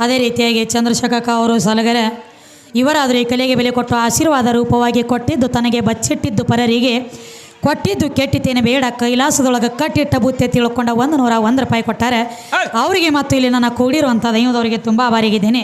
ಅದೇ ರೀತಿಯಾಗಿ ಚಂದ್ರಶೇಖಕ ಅವರು ಸಲಗರೆ ಇವರಾದರೂ ಈ ಕಲೆಗೆ ಬೆಲೆ ಕೊಟ್ಟು ಆಶೀರ್ವಾದ ರೂಪವಾಗಿ ಕೊಟ್ಟಿದ್ದು ತನಗೆ ಬಚ್ಚಿಟ್ಟಿದ್ದು ಪರರಿಗೆ ಕೊಟ್ಟಿದ್ದು ಕೆಟ್ಟಿತೇನೆ ಬೇಡ ಕೈಲಾಸದೊಳಗೆ ಕಟ್ಟಿಟ್ಟ ಬುತ್ತೆ ತಿಳ್ಕೊಂಡ ಒಂದು ನೂರ ಒಂದು ರೂಪಾಯಿ ಕೊಟ್ಟಾರೆ. ಅವರಿಗೆ ಮತ್ತು ಇಲ್ಲಿ ನನ್ನ ಕೂಡಿರುವಂಥ ದೈವದವರಿಗೆ ತುಂಬ ಆಭಾರಿಗಿದ್ದೇನೆ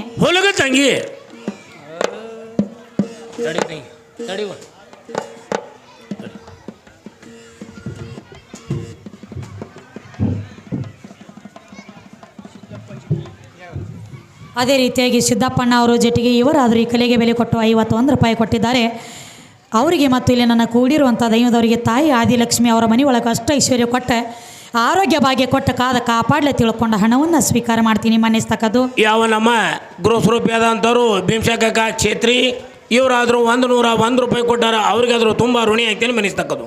ಅದೇ ರೀತಿಯಾಗಿ ಸಿದ್ದಪ್ಪಣ್ಣ ಅವರು ಜೊತೆಗೆ ಇವರಾದರೂ ಈ ಕಲೆಗೆ ಬೆಲೆ ಕೊಟ್ಟು ಐವತ್ತೊಂದು ರೂಪಾಯಿ ಕೊಟ್ಟಿದ್ದಾರೆ. ಅವರಿಗೆ ಮತ್ತು ಇಲ್ಲಿ ನನ್ನ ಕೂಡಿರುವಂಥ ದೈವದವರಿಗೆ ತಾಯಿ ಆದಿಲಕ್ಷ್ಮಿ ಅವರ ಮನೆ ಒಳಗೆ ಅಷ್ಟ ಐಶ್ವರ್ಯ ಕೊಟ್ಟೆ. ಆರೋಗ್ಯ ಭಾಗ್ಯ ಕೊಟ್ಟ ಕಾದ ಕಾಪಾಡಲೆ ತಿಳ್ಕೊಂಡ ಹಣವನ್ನು ಸ್ವೀಕಾರ ಮಾಡ್ತೀನಿ ಮನ್ನಿಸ್ತಕ್ಕದ್ದು. ಯಾವ ನಮ್ಮ ಗೃಹ ಗೃಹಸ್ವರೂಪಿಯಾದಂಥವ್ರು ಭೀಮಶಾಖಕ ಛೇತ್ರಿ, ಇವರಾದರೂ ಒಂದು ನೂರ ಒಂದು ರೂಪಾಯಿ ಕೊಟ್ಟಾರ, ಅವ್ರಿಗಾದರೂ ತುಂಬ ಋಣಿ ಆಗ್ತೀನಿ ಮನಿಸ್ತಕ್ಕದು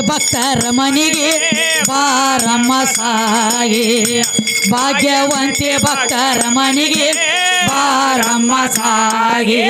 ಭಕ್ತರ ಮನೆಗೆ ಬಾರಮ್ಮ ಸಾಗಿ ಭಾಗ್ಯವಂತೆ ಭಕ್ತರ ಮನೆಗೆ ಬಾರಮ್ಮ ಸಾಗಿ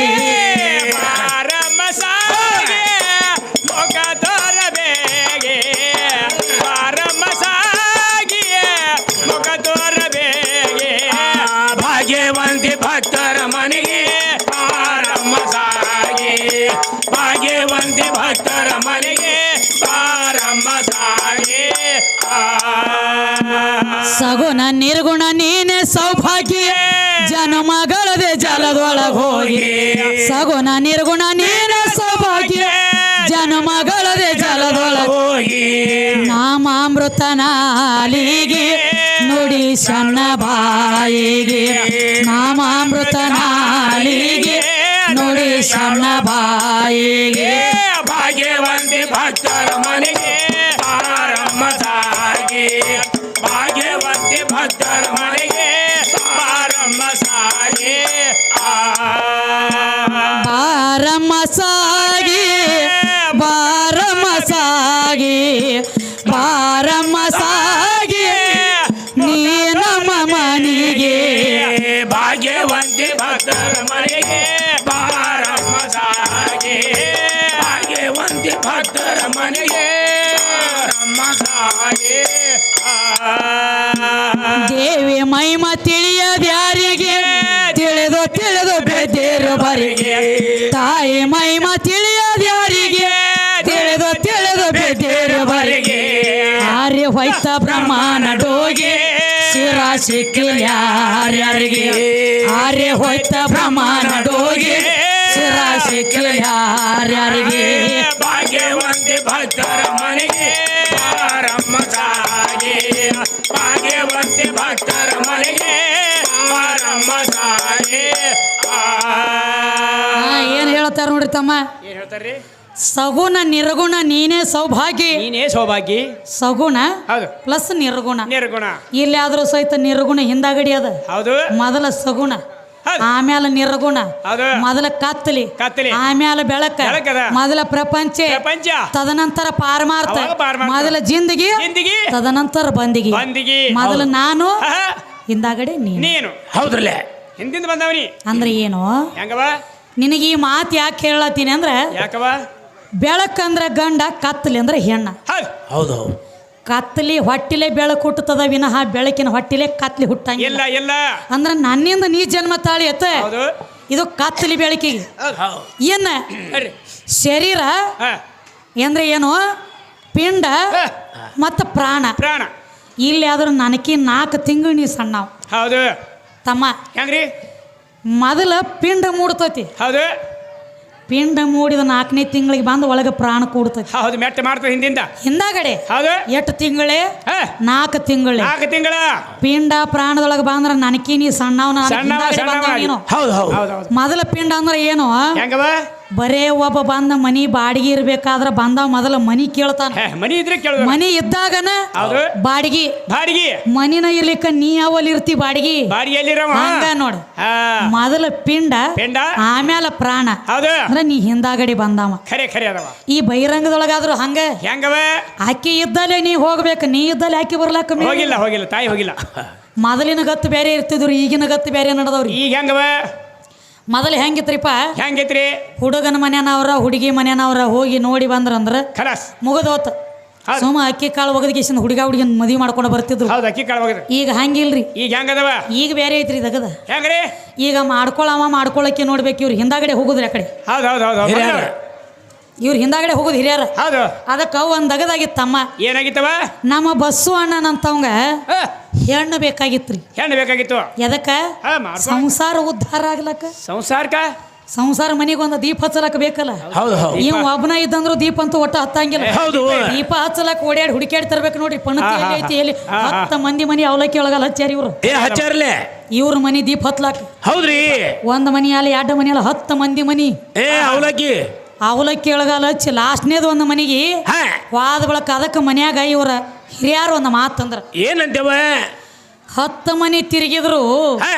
ಸಗುಣ ನಿರ್ಗುಣ ನೀನ ಸೌಭಾಗ್ಯ ಜನಮಗಳದೆ ಜಲದೊಳಗೋಗಿ. ನಾಮಾಮೃತ ನಾಲಿಗೆ ನುಡಿ ಸಣ್ಣ ಬಾಯಿಗೆ. ನಾಮಾಮೃತ ನುಡಿ ಸಣ್ಣ ಬಾಯಿಗೆ. ಭಾಗ್ಯವಂತಿ ಭಕ್ತರ ಮನೆಗೆ ಭಾಗ್ಯವಂತಿ ಭಕ್ತರ ದೇವಿ ಮೈಮ ತಿಳಿಯದ್ಯಾರಿಗೆ ತಿಳಿದು ತಿಳಿದು ಬೆದ್ದೇರು ಬರಿಗೆ. ತಾಯಿ ಮೈಮ ತಿಳಿಯದ್ಯಾರಿಗೆ ತಿಳಿದು ತಿಳಿದು ಬೆದ್ದೇರು ಬರಿಗೆ. ಆರ್ಯ ವೈತ ಬ್ರಹ್ಮಾನ ಡೋಗೆ, ಶಿರ ಸಿಕ್ಕಿಲ್ಯಾರ್ಯಾರಿಗೆ ಆರ್ಯ ವೈತ ಬ್ರಹ್ಮಾನ ಡೋಗೆ, ಶಿರ ಸಿಕ್ಕಿಲ್ಲ ನೋಡ್ರಿ ತಮ್ಮ. ಏನ್ ಹೇಳ್ತಾರ್ರಿ? ಸಗುಣ ನಿರ್ಗುಣ ನೀನೇ ಸೌಭಾಗ್ಯ. ನೀನೇ ಸೌಭಾಗ್ಯ. ಸಗುಣ ಹೌದು. ಪ್ಲಸ್ ನಿರ್ಗುಣ. ನಿರ್ಗುಣ. ಇಲ್ಲಿ ಆದ್ರೂ ಸಹಿತ ನಿರ್ಗುಣ ಹಿಂದಾಗಡಿ ಅದ. ಹೌದು. ಮೊದಲ ಸಗುಣ. ಆಮ್ಯಾಲ ಆಮೇಲೆ ನಿರ್ಗುಣ. ಹೌದು. ಮೊದಲ ಕತ್ತಲಿ. ಕತ್ತಲಿ. ಆಮೇಲೆ ಬೆಳಕ. ಮೊದಲ ಪ್ರಪಂಚ. ಪ್ರಪಂಚ. ತದನಂತರ ಪಾರಮಾರ್ಥ. ಮೊದಲ ಜಿಂದಗಿ. ಜಿಂದಗಿ. ತದನಂತರ ಬಂದಿಗಿ. ಬಂದಿಗಿ. ಮೊದಲ ನಾನು. ಹಿಂದಾಗಡೆ ನೀನು. ನೀನು. ಹೌದ್ರಲ್ಲೇ? ಹಿಂದಿಂದ ಬಂದವನಿ. ಅಂದ್ರೆ ಏನು? ಹೆಂಗವ? ನಿನಗೆ ಈ ಮಾತು ಯಾಕೆ ಹೇಳತ್ತೀನಿ ಅಂದ್ರೆ ಯಾಕವ ಬೆಳಕಂದ್ರೆ ಗಂಡ ಕತ್ತಲಿ ಅಂದ್ರೆ ಹೆಣ್ಣ. ಹೌದು. ಹೌದು ಕತ್ತಲಿ ಹೊಟ್ಟಿಲೆ ಬೆಳಕು ಹುಟ್ಟುತ್ತದ ವಿನಃ ಬೆಳಕಿನ ಹೊಟ್ಟಿಲೆ ಕತ್ಲಿ ಹುಟ್ಟಂಗಿಲ್ಲ. ಇಲ್ಲ ಇಲ್ಲ. ಅಂದ್ರೆ ನನ್ನಿಂದ ನೀ ಜನ್ಮ ತಾಳಿ ಅತ್ತ ಹೌದು. ಇದು ಕತ್ತಲಿ ಬೆಳಕಿಗೆ. ಹೌದು. ಏನ? ಶರೀರ ಹಾ. ಅಂದ್ರೆ ಏನು? ಪಿಂಡ. ಮತ್ತು ಪ್ರಾಣ. ಪ್ರಾಣ. ಇಲ್ಲಿ ಆದ್ರೂ ನನಕಿ ನಾಲ್ಕು ತಿಂಗಳು ನೀ ಸಣ್ಣ ಹೌದು. ತಮ್ಮ. ಹೆಂಗ್ರಿ? ಮೊದಲ ಪಿಂಡ ಮೂಡ್ತೈತಿ ಹೌದು. ಪಿಂಡ ಮೂಡಿದ ನಾಲ್ಕನೇ ತಿಂಗಳಿಗೆ ಬಂದು ಒಳಗೆ ಪ್ರಾಣ ಕೂಡ್ತೈತಿ ಹೌದು ಮೆಟ್ಟ ಮಾಡ್ತದೆ ಹಿಂದಿಂದ. ಹಿಂದಾಗಡೆ ಹೌದು. ಎಷ್ಟು ತಿಂಗಳೇ? ಹಾ. ನಾಲ್ಕು ತಿಂಗಳೇ. ನಾಲ್ಕು ತಿಂಗಳ. ಪಿಂಡ ಪ್ರಾಣದೊಳಗೆ ಬಂದ್ರ ನನಕಿ ನೀ ಸಣ್ಣವ್ ಸಣ್ಣವ, ಸಣ್ಣವ. ನೀನು. ಹೌದು ಹೌದು. ಹೌದು ಹೌದು. ಮೊದಲ ಪಿಂಡ ಅಂದ್ರೆ ಏನು? ಹೆಂಗವ? ಬರೇ ಒಬ್ಬ ಬಂದ ಮನಿ ಬಾಡಿಗೆ ಇರ್ಬೇಕಾದ್ರ ಬಂದ ಮೊದಲ ಮನಿ ಕೇಳ್ತಾನ. ಮನಿ ಇದ್ರೆ ಕೇಳುವ ಮನಿ ಇದ್ದಾಗನ ಬಾಡಿಗೆ. ಬಾಡಿಗೆ. ಮನಿನ ಇರ್ಲಿಕ್ಕ ನೀ ಅವಲ್ ಇರ್ತಿ ಬಾಡಿಗೆ? ಹಂಗ ನೋಡು. ಮೊದಲ ಪಿಂಡ ಪಿಂಡ. ಆಮೇಲೆ ಪ್ರಾಣ. ಅಂದ್ರ ನೀ ಹಿಂದಾಗಡಿ ಬಂದಾವ. ಖರೆ ಖರೆ ಅದವ. ಈ ಬಹಿರಂಗದೊಳಗಾದ್ರು ಹಂಗ? ಹೆಂಗವ? ಆಕಿ ಇದ್ದಲ್ಲೇ ನೀ ಹೋಗ್ಬೇಕು. ನೀ ಇದ್ದಲ್ಲಿ ಆಕಿ ಬರ್ಲಾಕ ಹೋಗಿಲ್ಲ ಹೋಗಿಲ್ಲ. ತಾಯಿ ಹೋಗಿಲ್ಲ. ಮೊದಲಿನ ಗತ್ತು ಬೇರೆ ಇರ್ತಿದ್ರು ಈಗಿನ ಗತ್ತು ಬೇರೆ ನಡೆದವ್ರಿ. ಈಗ ಹೆಂಗವ? ಮೊದಲು ಹೆಂಗಿತ್ರಿಪ್ಪ? ಹೆಂಗಿತ್ರಿ? ಹುಡುಗನ ಮನೆಯವ್ರ ಹುಡುಗಿ ಮನೆಯವ್ರ ಹೋಗಿ ನೋಡಿ ಬಂದ್ರಂದ್ರ ಖಲಾಸ್. ಮುಗಿದೋತ್. ಹೌದ್. ಸುಮ್ಮ ಅಕ್ಕಿ ಕಾಳು ಒಗದ್ಕೇಸಿಂದ ಹುಡುಗ ಹುಡುಗಿನ ಮದುವೆ ಮಾಡ್ಕೊಂಡು ಬರ್ತಿದ್ರು. ಹೌದು ಅಕ್ಕಿ ಕಾಳು ಹೋಗಿದ್ರಿ ಈಗ ಹಂಗಿಲ್ರಿ. ಈಗ ಹೆಂಗದವ? ಈಗ ಬೇರೆ ಐತ್ರಿ ದಗದ. ಹೆಂಗ್ರಿ? ಈಗ ಮಾಡ್ಕೊಳವ ಮಾಡ್ಕೊಳಕ್ಕೆ ನೋಡ್ಬೇಕು ಇವ್ರು ಹಿಂದಾಗಡೆ ಹೋಗುದ್ರಿ ಆ ಕಡೆ. ಹೌದು ಹೌದು ಹೌದು ಹೌದು. ಹಿರಿಯರ. ಇವ್ರು ಹಿಂದಾಗಡೆ ಹೋಗೋದು ಹಿರಿಯರ. ಹೌದು. ಅದಕ್ಕೆ ಒಂದ್ ದಗದಾಗಿತ್ತಮ್ಮ ಏನಾಗಿತ್ತವ? ನಮ್ಮ ಬಸ್ಸು ಅಣ್ಣನಂತವಂಗ ನಂತವಂಗ ಹೆಣ್ಣು ಬೇಕಾಗಿತ್ರಿ ಹೆಣ್ಣು ಬೇಕಾಗಿತ್ತು. ಎದಕ್ಕ? ಹಾ ಸಂಸಾರ ಉದ್ಧಾರ ಆಗ್ಲಕ್ಕ. ಸಂಸಾರಕ್ಕ? ಸಂಸಾರ ಮನೆಗೆ ಒಂದು ದೀಪ ಹಚ್ಚಲಕ್ಕ ಬೇಕಲ್ಲ? ನೀವು ಹೌದು ಇವ್ ಒಬ್ಬನ ಇದ್ದಂದ್ರು ದೀಪ ಅಂತೂ ಒಟ್ಟ ಹತ್ತಂಗಿಲ್ಲ. ಹೌದು. ದೀಪ ಹಚ್ಚಲಕ್ಕ ಓಡಾಡಿ ಹುಡುಕಾಡಿ ತರ್ಬೇಕು ನೋಡ್ರಿ. ಪಣತಿ ಎಲ್ಲಿ ಐತಿ ಎಲ್ಲಿ. ಹತ್ತ ಮಂದಿ ಮನಿ ಅವಲಕ್ಕಿ ಒಳಗಲ್ಲ ಹಚ್ಚಾರ ಇವ್ರು. ಏ ಹಚ್ಚಾರ್ಲೆ ಇವ್ರ ಮನಿ ದೀಪ ಹತ್ಲಾಕ. ಹೌದ್ರಿ. ಒಂದ್ ಮನಿ ಅಲ್ಲಿ ಎರಡು ಮನಿ ಅಲ್ಲ ಹತ್ತ ಮಂದಿ ಮನಿ. ಏ ಅವಲಕ್ಕಿ. ಅವಲಕ್ಕಿ ಒಳಗಲ್ಲ ಹಚ್ಚಿ ಲಾಸ್ಟ್ನೇದು ಒಂದು ಮನೆಗೆ ಹಾ. ವಾದ ಬಳಕ ಅದಕ್ಕೆ ಮನ್ಯಾಗ ಇವ್ರ ಹಿರಿಯಾರು ಒಂದು ಮಾತಂದ್ರ ಏನಂತೇವ ಹತ್ತು ಮನೆ ತಿರುಗಿದ್ರು ಹಾ.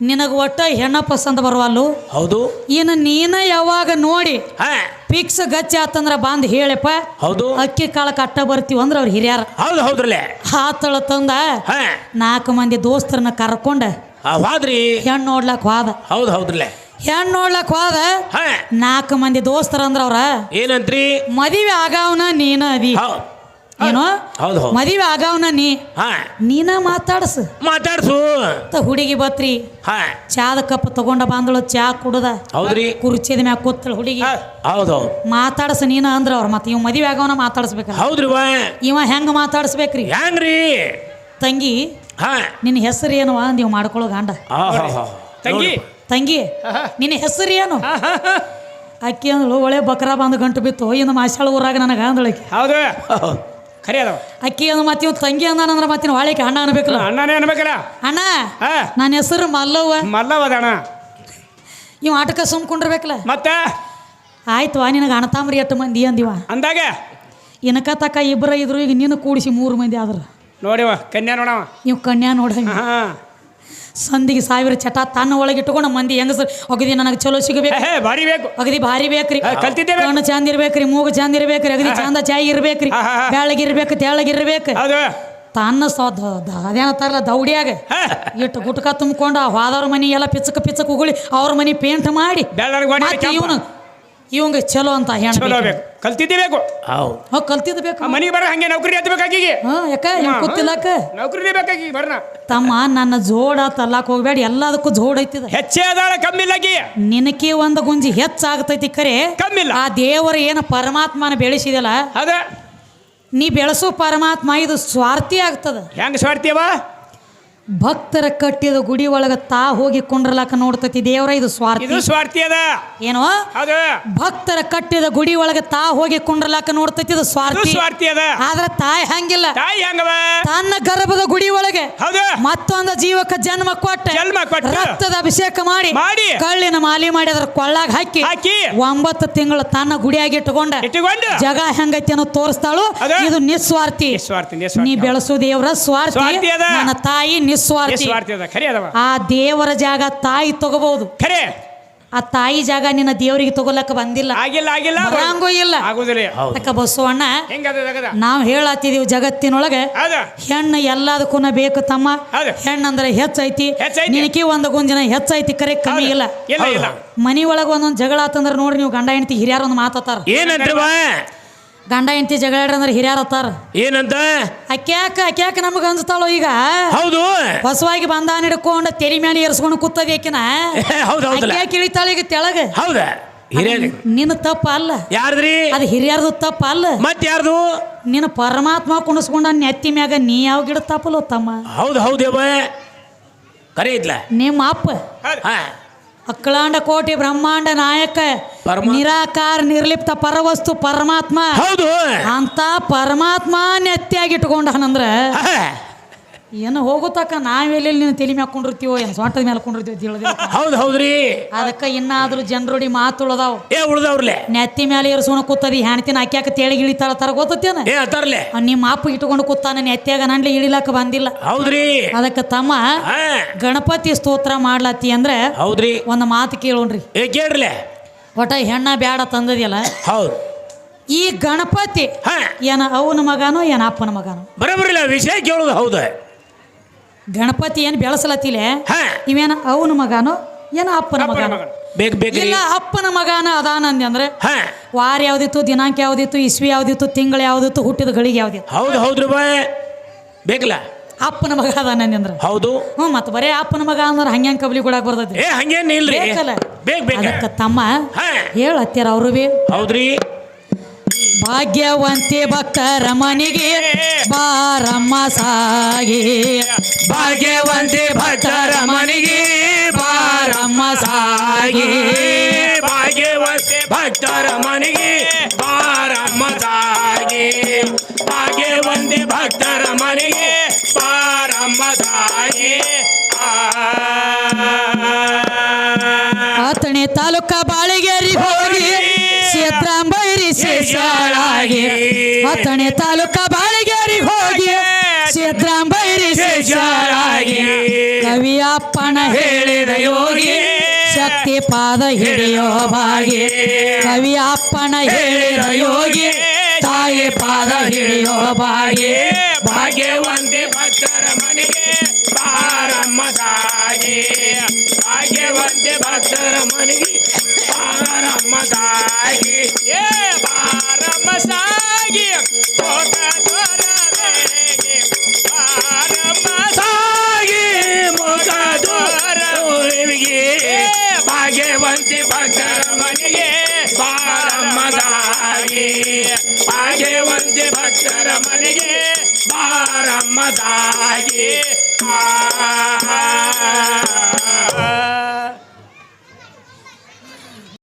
ನಿನಗ ಒಟ್ಟ ಹೆಣ್ಣ ಪಸಂದ್ ಬರವಲ್ಲು? ಹೌದು. ಇನ್ನು ನೀನ ಯಾವಾಗ ನೋಡಿ ಹಾ. ಫಿಕ್ಸ್ ಗಚ್ಚ ಆತಂದ್ರ ಬಂದ್ ಹೇಳಪ್ಪ. ಹೌದು. ಅಕ್ಕಿ ಕಾಳ ಕಟ್ಟ ಬರ್ತೀವಿ ಅಂದ್ರ ಅವ್ರ ಹಿರಿಯರ. ಹೌದು ಹೌದ್ರಲ್ಲೇ. ಆತಳ ತಂದ ಹಾ. ನಾಲ್ಕು ಮಂದಿ ದೋಸ್ತರನ್ನ ಕರ್ಕೊಂಡ ಆ, ವಾದ್ರಿ? ಹೆಣ್ಣು ನೋಡ್ಲಕ್ ಹೋದ ಹೌದು ಹೌದ್ರಲ್ಲೇ. ಹೆಣ್ಣು ನೋಡ್ಲಕ್ ಹೋದ? ಹಾ. ನಾಲ್ಕು ಮಂದಿ ದೋಸ್ತರ ಅಂದ್ರ ಅವ್ರ. ಏನಂತ್ರಿ? ಮದುವೆ ಆಗವನ ನೀನ ಅದಿ. ಹೌದು. ಏನೋ? ಹೌದು ಹೌದು. ಮದುವೆ ಆಗವನ ನೀ. ಹಾ. ನೀನ ಮಾತಾಡ್ಸು. ಮಾತಾಡ್ಸು. ತ ಹುಡುಗಿ ಬತ್ರಿ. ಹಾ. ಚಾದ ಕಪ್ಪ ತಗೊಂಡ ಬಂದಳು ಚಾ ಕುಡ್ದ. ಹೌದ್ರಿ. ಕುರ್ಚಿದ ಮ್ಯಾಗ ಕೂತಳು ಹುಡುಗಿ. ಹಾ, ಹೌದು ಹೌದು. ಮಾತಾಡ್ಸ ನೀನ ಅಂದ್ರ ಅವ್ರ. ಮತ್ತೆ ಇವ್ ಮದುವೆ ಆಗವನ ಮಾತಾಡ್ಸ್ಬೇಕು. ಹೌದ್ರಿ ವಾ ಇವ ಹೆಂಗ ಮಾತಾಡ್ಸ್ಬೇಕ್ರಿ? ಹೆಂಗ್ರಿ? ತಂಗಿ ಹಾ. ನಿನ್ನ ಹೆಸರು ಏನು ನೀವು ಇವ್ ಮಾಡ್ಕೊಳ್ಳೋ ಗಂಡ. ಆ, ಹಾ, ಹಾ. ತಂಗಿ. ತಂಗಿ. ನಿನ್ನ ಹೆಸರು ಏನು. ಅಕ್ಕಿ ಅಂದಳು ಒಳ್ಳೆ ಬಕ್ರ ಬಂದು ಗಂಟು ಬಿತ್ತು ಇನ್ನು ಮಾಸಾಳ ಊರಾಗ ನನಗೆ ಅಂದಳಕ್ಕೆ ಹೌದು. ಖರೆ ಅದಾವ ಅಕ್ಕಿ ಅಂದ್ರೆ ಮತ್ತೆ ಇವ್ ತಂಗಿ ಅಂದಾನಂದ್ರ ಮತ್ತೆ ಒಳಕ್ಕೆ ಅಣ್ಣ ಅನ್ಬೇಕಲ್ಲ ಅಣ್ಣನೇ ಅನ್ಬೇಕಲ್ಲ? ಅಣ್ಣ ನನ್ನ ಹೆಸರು ಮಲ್ಲವ್ವ. ಅಣ್ಣ ಇವ್ ಆಟಕ ಸುಮ್ಕೊಂಡಿರ್ಬೇಕಲ್ಲ ಮತ್ತೆ? ಆಯ್ತು ನಿನಗೆ ಅಣತಾಮ್ರಿ ಎಷ್ಟು ಮಂದಿ ಅಂದಿವ? ಅಂದಾಗ? ಇನಕ ತಕ್ಕ ಇಬ್ಬರ ಇದ್ರು ಈಗ ನೀನು ಕೂಡಿಸಿ ಮೂರು ಮಂದಿ ಆದ್ರ. ನೋಡಿವ ಕನ್ಯಾ ನೋಡವ. ನೀವು ಕನ್ಯಾ ನೋಡಂಗ ಸಂದಿಗೆ ಸಾವಿರ ಚಟ ತನ್ನ ಒಳಗೆ ಇಟ್ಟುಕೊಂಡು ಮಂದಿ ಹೆಂಗಸರು ಅಗದಿ ನನಗೆ ಚಲೋ ಸಿಗಬೇಕು. ಅಗದಿ ಭಾರಿ ಬೇಕ್ರಿ. ಹಾ, ಕಲ್ತಿದ್ದೇವೆ. ಕಣ್ಣು ಚಂದ ಇರ್ಬೇಕ್ರಿ ಮೂಗು ಚಂದ ಇರ್ಬೇಕ್ರಿ ಅಗದಿ ಚಂದ ಚಾಯ್ ಇರ್ಬೇಕ್ರಿ. ಬೆಳಗಿರ್ಬೇಕು ತೆಳ್ಳಗಿರ್ಬೇಕು ಹೌದು. ತನ್ನ ಸೌದ ಅದೇನತ್ತಾರಲ್ಲ ದೌಡಿಯಾಗ. ಇಟ್ಟು ಗುಟ್ಕ ತುಂಬ್ಕೊಂಡು ಹೋದವ್ರ ಮನೆ ಎಲ್ಲ ಪಿಚಕ ಪಿಚಕ ಉಗುಳಿ ಅವ್ರ ಮನಿ ಪೇಂಟ್ ಮಾಡಿ. ಇವನು ಇವಂಗ ಚಲೋ ಅಂತ ಹೆಣ್ಣು ಚಲೋ ಬೇಕು. ಕಲ್ತಿದ್ದೇ ಬೇಕು. ಹೌದು. ಹೋಗಿ ಕಲ್ತಿದ್ದು ಬೇಕು. ಮನೆಗೆ ಬರ ಹಂಗೆ ನೌಕರಿ ಹತ್ಬೇಕಾಗಿಗೆ ಹಾ ಯಾಕ? ಇವ್ ಕೂತಿಲ್ಲಕ ನೌಕರಿ ಬೇಕಾಗಿ ಬರ್ನ. ತಮ್ಮ ನನ್ನ ಜೋಡ ತಲ್ಲಾಕ್ ಹೋಗ್ಬೇಡ ಎಲ್ಲದಕ್ಕೂ ಜೋಡ್ ಐತಿದ. ಹೆಚ್ಚೇ ಅದಾಳ ಕಮ್ಮಿಲ್ಲಾಗಿ ನಿನಕೆ ಒಂದು ಗುಂಜಿ ಹೆಚ್ಚಾಗ್ತೈತಿ ಖರೆ ಕಮ್ಮಿಲ್ಲ ಆ ದೇವರ ಏನು ಪರಮಾತ್ಮನ ಬೆಳೆಸಿದಲ್ಲ ಅದ. ನೀ ಬೆಳೆಸೋ ಪರಮಾತ್ಮ ಇದು ಸ್ವಾರ್ಥಿ ಆಗ್ತದ. ಹೆಂಗ್ ಸ್ವಾರ್ಥಿಯವ ಭಕ್ತರ ಕಟ್ಟಿದ ಗುಡಿ ಒಳಗ ತಾ ಹೋಗಿ ಕುಂಡ್ರಲಾಕ ನೋಡ್ತತಿ ದೇವರ ಇದು ಸ್ವಾರ್ಥಿ. ಇದು ಸ್ವಾರ್ಥಿ ಅದ. ಏನೋ? ಭಕ್ತರ ಕಟ್ಟಿದ ಗುಡಿ ಒಳಗ ತಾ ಹೋಗಿ ಕುಂಡ್ರಲಾಕ ನೋಡ್ತತಿ ಇದು ಸ್ವಾರ್ಥಿ. ಸ್ವಾರ್ಥಿ ಅದ. ಆದ್ರ ತಾಯಿ ಹಂಗಿಲ್ಲ. ತಾಯಿ ಹೆಂಗವ ತನ್ನ ಗರ್ಭದ ಗುಡಿ ಒಳಗೆ ಹೌದು. ಮತ್ತೊಂದು ಜೀವಕ ಜನ್ಮ ಕೊಟ್ಟ ಜನ್ಮ ಕೊಟ್ಟು. ರಕ್ತದ ಅಭಿಷೇಕ ಮಾಡಿ ಮಾಡಿ. ಕಳ್ಳಿನ ಮಾಲಿ ಮಾಡಿ ಅದ್ರ ಕೊಳ್ಳಾಗ ಹಾಕಿ ಹಾಕಿ. ಒಂಬತ್ತು ತಿಂಗಳು ತನ್ನ ಗುಡಿಯಾಗಿ ಇಟ್ಟುಕೊಂಡ. ಇಟ್ಟುಕೊಂಡು. ಜಗ ಹೆಂಗೈತಿ ಅನ್ನೋ ತೋರಿಸ್ತಾಳು. ಅದ? ಇದು ನಿಸ್ವಾರ್ಥಿ. ನಿಸ್ವಾರ್ಥಿ ನೀ ಬೆಳೆಸು ಬೆಳೆಸೋ ದೇವರ ಸ್ವಾರ್ಥಿ. ಸ್ವಾರ್ಥಿ ಅದ. ನನ್ನ ತಾಯಿ ಅದ ಖರೆ ಅದವ. ಆ ದೇವರ ಜಾಗ ತಾಯಿ ತಗೋಬಹುದು. ಖರೆ. ಆ ತಾಯಿ ಜಾಗ ನಿನ್ನ ದೇವರಿಗೆ ತಗೋಲಕ್ಕ ಬಂದಿಲ್ಲ. ಆಗಿಲ್ಲ ಆಗಿಲ್ಲ ಬರಂಗೂ ಇಲ್ಲ. ಆಗುದಿಲ್ಲ. ಹೌದು. ಯಾಕ ಬಸವಣ್ಣ ನಾವ್ ಹೇಳತ್ತಿದೀವಿ ಜಗತ್ತಿನೊಳಗೆ. ಹೆಣ್ಣು ಎಲ್ಲದಕ್ಕೂ ಬೇಕು ತಮ್ಮ. ಹೆಣ್ಣಂದ್ರೆ ಹೆಚ್ಚೈತಿ. ನಿನಕಿ ಒಂದು ಗುಂಜಿನ ಹೆಚ್ಚೈತಿ ಕರೆ ಕಮ್ಮಿ ಇಲ್ಲ. ಇಲ್ಲ ಇಲ್ಲ. ಮನಿ ಒಳಗೆ ಒಂದೊಂದು ಜಗಳ ಆತಂದ್ರೆ ನೋಡ್ರಿ ನೀವು ಗಂಡ ಹೆಂಡತಿ ಹಿರಿಯರ ಒಂದು ಮಾತಾತಾರ ಏನಂತ್ರಿ ವಾ ಗಂಡ ಹೆಂಡತಿ ಜಗಳ ಅಂದ್ರೆ ಹಿರಿಯರ್ ಏನಂತ? ಅಕ್ಯಾಕ ಅಕ್ಯಾಕ ನಮಗ ಅನ್ಸ್ತಾಳೋ ಈಗ? ಹೌದು. ಹೊಸವಾಗಿ ಬಂದಾನ ಹಿಡ್ಕೊಂಡು ತೆರಿ ಮೇಲೆ ಏರ್ಸ್ಕೊಂಡು ಕೂತದ ಹೌದು ಅಕ್ಯಾಕ ಇಳಿತಾಳ ಈಗ ತೆಳಗ? ಹೌದ? ನಿನ್ನ ತಪ್ಪ ಅಲ್ಲ. ಯಾರ್ದ್ರಿ? ಅದು ಹಿರಿಯರ್ದು ತಪ್ಪ ಅಲ್ಲ. ಮತ್ ಯಾರ್ದು? ನಿನ್ನ ಪರಮಾತ್ಮ ಕುಣಿಸ್ಕೊಂಡ ನೆತ್ತಿ ಮ್ಯಾಗ ನೀ ಯಾವ ಗಿಡ ತಪ್ಪಲೋ ತಮ್ಮ? ಹೌದು ಹೌದೇವ ಕರೆ ಇದ್ಲ. ನಿಮ್ಮ ಅಪ್ಪ? ಅಕ್ಕಳಾಂಡ ಕೋಟಿ ಬ್ರಹ್ಮಾಂಡ ನಾಯಕ ನಿರಾಕಾರ ನಿರ್ಲಿಪ್ತ ಪರವಸ್ತು ಪರಮಾತ್ಮ. ಹೌದು. ಅಂತ ಪರಮಾತ್ಮ ನೆತ್ತಿಯಾಗಿ ಇಟ್ಕೊಂಡನಂದ್ರ ಹಾ. ಏನು ಹೋಗುತ್ತಕ್ಕ ನಾವೆಲ್ಲಿ ನೀನು ತಲೆ ಮ್ಯಾಗ ಕೊಂಡಿರ್ತೀವೋ ಏನು ಸೊಂಟದ ಮೇಲೆ ಹಾಕೊಂಡಿರ್ತೀವಿ ತಿಳಿದ ಹೌದು ಹೌದ್ರಿ. ಅದಕ್ಕೆ ಇನ್ನಾದ್ರೂ ಜನರುಡಿ ಮಾತು ಉಳದಾವ ಏ ಉಳ್ದವ್ರಲೆ. ನೆತ್ತಿ ಮೇಲೆ ಏರ್ಸೋಣ ಕೂತದಿ ಹೆಣ್ತಿನ ಹಾಕ್ಯಾಕ ತೇಳಿಗೆ ಇಳಿತಾಳ ತರ ಗೊತ್ತೇನ ಏ ನಿಮ್ಮ ಅಪ್ಪ ಇಟ್ಕೊಂಡು ಕೂತಾನ ನೆತ್ತಿಯಾಗ ನಂಡ್ಲಿ ಇಳಿಲಕ್ಕ ಬಂದಿಲ್ಲ. ಹೌದ್ರಿ. ಅದಕ್ಕೆ ತಮ್ಮ ಗಣಪತಿ ಸ್ತೋತ್ರ ಮಾಡ್ಲತ್ತಿ ಅಂದ್ರೆ ಹೌದ್ರಿ. ಒಂದು ಮಾತು ಕೇಳೋಣ್ರಿ. ಏ ಕೇಳ್ರಲೆ. ಒಟ್ಟ ಹೆಣ್ಣ ಬ್ಯಾಡ ತಂದದಿಲ್ಲ ಹೌದು. ಈ ಗಣಪತಿ ಹಾ. ಏನ ಅವನ ಮಗನೋ ಏನ ಅಪ್ಪನ ಮಗನೋ? ಬರೋಬರಿಲ್ಲ ವಿಷಯ ಕೇಳೋದು ಹೌದು. ಗಣಪತಿ ಏನು ಬೆಳೆಸಲತ್ತಿಲೆ? ಹಾ. ಇವೇನ ಅವನ ಮಗನೋ ಏನ ಅಪ್ಪನ ಮಗನೋ? ಮಗನು. ಬೇಕ್ ಬೇಕ್ರಿ ಇಲ್ಲ ಅಪ್ಪನ ಮಗನ ಅದಾನಂದೆ ಅಂದ್ರೆ ಹಾ. ವಾರ ಯಾವ್ದಿತ್ತು ದಿನಾಂಕ ಯಾವ್ದಿತ್ತು ಇಸ್ವಿ ಯಾವ್ದಿತ್ತು ತಿಂಗಳು ಯಾವ್ದಿತ್ತು ಹುಟ್ಟಿದ ಗಳಿಗೆ ಯಾವ್ದಿತ್ತು? ಹೌದು ಹೌದ್ರಿ ಬಾಯ್. ಬೇಕಲ್ಲ. ಅಪ್ಪನ ಮಗ ಅದಾನಂದಿ ಅಂದ್ರೆ. ಹೌದು. ಹ್ಞೂ ಮತ್ತೆ ಬರೇ ಅಪ್ಪನ ಮಗ ಅಂದ್ರೆ ಹಂಗ್ಯಾಂಗ ಕಬ್ಲಿ ಕೊಡಕ್ ಬರ್ತೈತಿ. ಏ ಹಂಗೇನ್ ಇಲ್ರಿ. ಬೇಕಲ್ಲ. ಬೇಕ್ ಬೇಕ ಅದಕ್ಕೆ ತಮ್ಮ ಹೇಳ ಹತ್ತಿರ ಅವರು ಬಿ ಹೌದ್ರಿ. ಭಾಗ್ಯವಂತೆ ಭಕ್ತರ ಮನೆಗೆ ಬಾರಮ್ಮ ಸಾಗಿ. ಭಾಗ್ಯವಂತೆ ಭಕ್ತರ ಮನೆಗೆ ಬಾರಮ್ಮ ಸಾಗಿ. ಭಾಗ್ಯವಂತೆ ಭಕ್ತರ ಮನೆಗೆ ಬಾರಮ್ಮ ಸಾಗಿ. ಭಾಗ್ಯವಂತೆ ಭಕ್ತರ ಆತಣೆ ತಾಲೂಕ ಬಾಳಿಗೇರಿ ಹೋಗಿ ಸಿದ್ರಾಂಬೈರಿ ಶೇಷಾಳಾಗಿ ಕವಿ ಅಪ್ಪನ ಹೇಳಿದ ಯೋಗಿ ಶಕ್ತಿ ಪಾದ ಹಿಡಿಯೋ ಬಾಗಿ ಕವಿ ಅಪ್ಪನ ಹೇಳಿದ ಯೋಗಿ ತಾಯಿ ಪಾದ ಹಿಡಿಯೋ ಬಾಗಿ ಭಾಗ್ಯವಂತೆ ಭಕ್ತರ ಮನೆಗೆ ಬಾರಮ್ಮ ಸಾಗಿ ಭಾಗ್ಯವಂತೆ ಭಕ್ತರ ಮನೆಗೆ ಬಾರಮ್ಮ ಸಾಗಿ ಏ ಮನೆಗೆ ಬಾರಮ್ಮದಾಗಿ ಆ